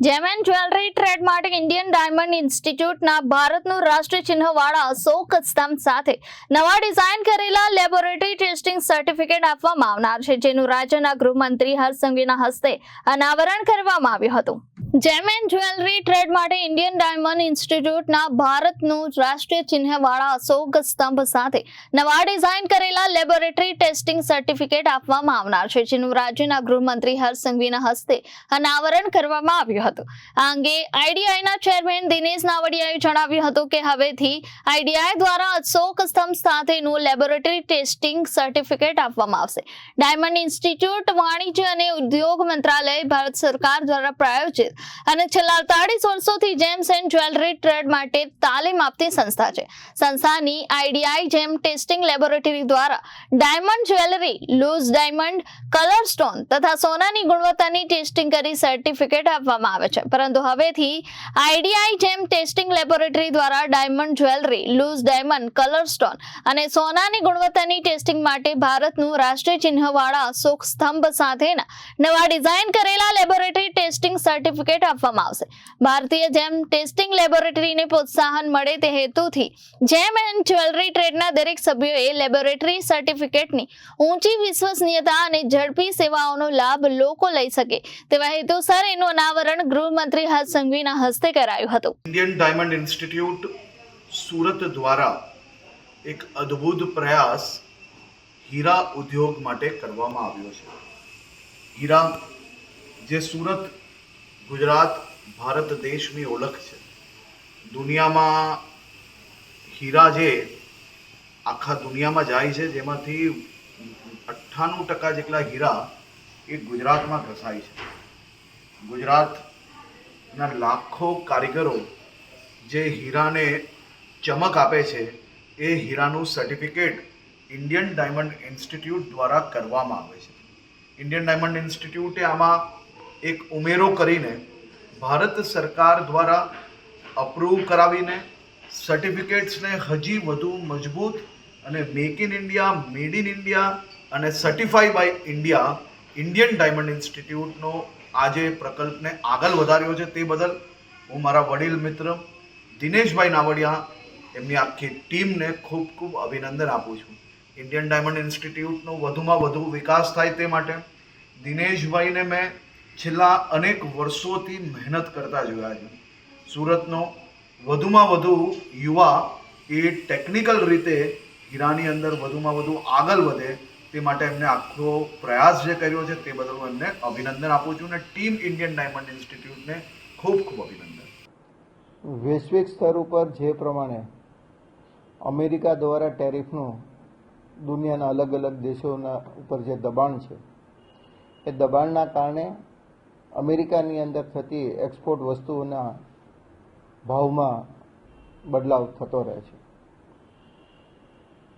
Gem and jewellery, trademark, Indian diamond ઇન્સ્ટિટ્યૂટના ભારતનું રાષ્ટ્રીય ચિહ્નવાળા અશોક સ્તંભ સાથે નવા ડિઝાઇન કરેલા લેબોરેટરી ટેસ્ટિંગ સર્ટિફિકેટ આપવામાં આવનાર છે, જેનું રાજ્યના ગૃહમંત્રી હર્ષસંઘવીના હસ્તે અનાવરણ કરવામાં આવ્યું હતું. જેમેન જ્વેલરી ટ્રેડ માટે ઇન્ડિયન ડાયમંડ ઇન્સ્ટિટ્યૂટના ભારતનું રાષ્ટ્રીય ચિહ્નવાળા અશોક સ્તંભ સાથે નવા ડિઝાઇન કરેલા લેબોરેટરી ટેસ્ટિંગ સર્ટિફિકેટ આપવામાં આવનાર છે, જેનું રાજ્યના ગૃહમંત્રી હર્ષ હસ્તે અનાવરણ કરવામાં આવ્યું હતું. આ અંગે આઈડીઆઈના ચેરમેન દિનેશ નાવડિયાએ જણાવ્યું હતું કે હવેથી આઈડીઆઈ દ્વારા અશોક સ્તંભ સાથેનું લેબોરેટરી ટેસ્ટિંગ સર્ટિફિકેટ આપવામાં આવશે. ડાયમંડ ઇન્સ્ટિટ્યૂટ વાણિજ્ય અને ઉદ્યોગ મંત્રાલય ભારત સરકાર દ્વારા પ્રાયોજિત અને છેલ્લા અડતાળીસ વર્ષોથી જેમ્સ એન્ડ જ્વેલરી ટ્રેડ માટે તાલીમ આપતી સંસ્થા છે. સંસ્થાની આઈડીઆઈ જેમ ટેસ્ટિંગ લેબોરેટરી દ્વારા diamond jewellery, loose diamond, colour stone તથા સોનાની ગુણવત્તાની ટેસ્ટિંગ કરી સર્ટિફિકેટ આપવામાં આવે છે. પરંતુ હવેથી આઈડીઆઈ જેમ ટેસ્ટિંગ લેબોરેટરી દ્વારા diamond jewellery, loose diamond, colour stone અને સોનાની ગુણવત્તાની ટેસ્ટિંગ માટે ભારતનું રાષ્ટ્રીય ચિહ્નવાળા અશોક સ્તંભ સાથેના નવા ડિઝાઇન કરેલા લેબોરેટરી સર્ટિફિકેટ આપવામાં આવશે. ભારતીય જેમ ટેસ્ટિંગ લેબોરેટરીને પ્રોત્સાહન મળે તે હેતુથી જેમ એન્ડ જ્વેલરી ટ્રેડના દરેક સભ્યોએ લેબોરેટરી સર્ટિફિકેટની ઊંચી વિશ્વસનીયતા અને ઝડપી સેવાઓનો લાભ લોકો લઈ શકે તેવા હેતુસર એનું અનાવરણ ગૃહમંત્રી હર્ષ સંઘવીના હસ્તે કરાયું હતું. ઇન્ડિયન ડાયમંડ ઇન્સ્ટિટ્યૂટ સુરત દ્વારા એક અદ્ભુત પ્રયાસ હીરા ઉદ્યોગ માટે કરવામાં આવ્યો છે. હીરા જે સુરત ગુજરાત ભારત દેશની ઓળખ છે. દુનિયામાં હીરા જે આખા દુનિયામાં જાય છે, જેમાંથી અઠ્ઠાણું ટકા જેટલા હીરા એ ગુજરાતમાં ઘસાય છે. ગુજરાતના લાખો કારીગરો જે હીરાને ચમક આપે છે, એ હીરાનું સર્ટિફિકેટ ઇન્ડિયન ડાયમંડ ઇન્સ્ટિટ્યૂટ દ્વારા કરવામાં આવે છે. ઇન્ડિયન ડાયમંડ ઇન્સ્ટિટ્યૂટે આમાં એક ઉમેરો કરીને ભારત સરકાર દ્વારા અપ્રૂવ કરાવીને સર્ટિફિકેટ્સને હજી વધુ મજબૂત અને make in India made in India અને certify by India Indian diamond ઇન્સ્ટિટ્યૂટનો આજે પ્રકલ્પને આગળ વધાર્યો છે તે બદલ હું મારા વડીલ મિત્ર દિનેશભાઈ નાવડિયા એમની આખી ટીમને ખૂબ ખૂબ અભિનંદન આપું છું. ઇન્ડિયન ડાયમંડ ઇન્સ્ટિટ્યૂટનો વધુમાં વધુ વિકાસ થાય તે માટે દિનેશભાઈને મેં છેલ્લા અનેક વર્ષોથી મહેનત કરતા જોયા છે. સુરતનો વધુમાં વધુ યુવા એ ટેકનિકલ રીતે હીરાની અંદર વધુમાં વધુ આગળ વધે તે માટે એમને આખો પ્રયાસ જે કર્યો છે તે બદલ હું એમને અભિનંદન આપું છું અને ટીમ ઇન્ડિયન ડાયમંડ ઇન્સ્ટિટ્યૂટને ખૂબ ખૂબ અભિનંદન. વૈશ્વિક સ્તર ઉપર જે પ્રમાણે અમેરિકા દ્વારા ટેરિફનું દુનિયાના અલગ અલગ દેશોના ઉપર જે દબાણ છે, એ દબાણના કારણે અમેરિકાની અંદર થતી એક્સપોર્ટ વસ્તુઓના ભાવમાં બદલાવ થતો રહે છે.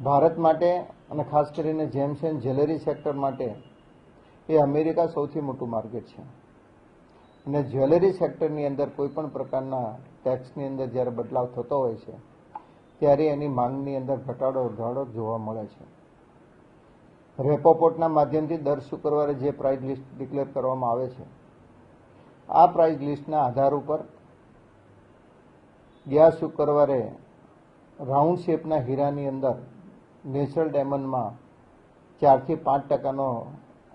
ભારત માટે અને ખાસ કરીને જેમ્સ એન્ડ જ્વેલરી સેક્ટર માટે એ અમેરિકા સૌથી મોટું માર્કેટ છે. અને જ્વેલરી સેક્ટરની અંદર કોઈ પણ પ્રકારના ટેક્સની અંદર જ્યારે બદલાવ થતો હોય છે, ત્યારે એની માંગની અંદર ઘટાડો ઘટાડો જોવા મળે છે. રેપોપોર્ટના માધ્યમથી દર શુક્રવારે જે પ્રાઇસ લિસ્ટ ડિક્લેર કરવામાં આવે છે આ પ્રાઇસ લિસ્ટના આધાર ઉપર ગયા શુક્રવારે રાઉન્ડ શેપના હીરાની અંદર નેચરલ ડાયમંડમાં ચારથી પાંચ ટકાનો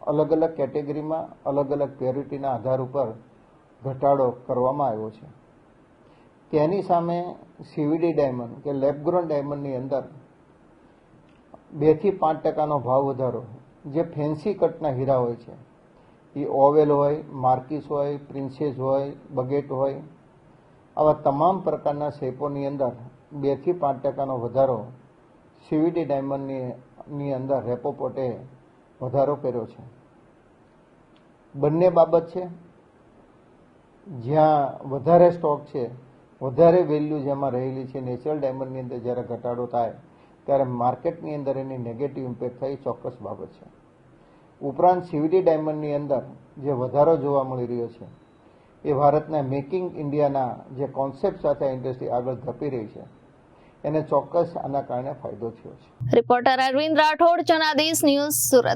અલગ અલગ કેટેગરીમાં અલગ અલગ પ્યોરિટીના આધાર ઉપર ઘટાડો કરવામાં આવ્યો છે. તેની સામે સીવીડી ડાયમંડ કે લેબગ્રોન ડાયમંડની અંદર બેથી પાંચ ટકાનો ભાવ વધારો, જે ફેન્સી કટના હીરા હોય છે. એ ઓવેલ હોય, માર્કિસ હોય, પ્રિન્સેસ હોય, બગેટ હોય, આવા તમામ પ્રકારના શેપોની અંદર બેથી પાંચ ટકાનો વધારો સીવીડી ડાયમંડની અંદર રેપોપોટે વધારો કર્યો છે. બંને બાબત છે. જ્યાં વધારે સ્ટોક છે, વધારે વેલ્યુ જેમાં રહેલી છે, નેચરલ ડાયમંડની અંદર જ્યારે ઘટાડો થાય, ત્યારે માર્કેટની અંદર એની નેગેટિવ ઇમ્પેક્ટ થાય ચોક્કસ બાબત છે. ઉપરાંત સીવીડી ડાયમંડની અંદર જે વધારો જોવા મળી રહ્યો છે, એ ભારતના મેકિંગ ઇન્ડિયાના જે કોન્સેપ્ટ સાથે ઇન્ડસ્ટ્રી આગળ ધપી રહી છે, એને ચોક્કસ આના કારણે ફાયદો થયો છે. Reporter Arvind Rathod, Janadesh news Surat.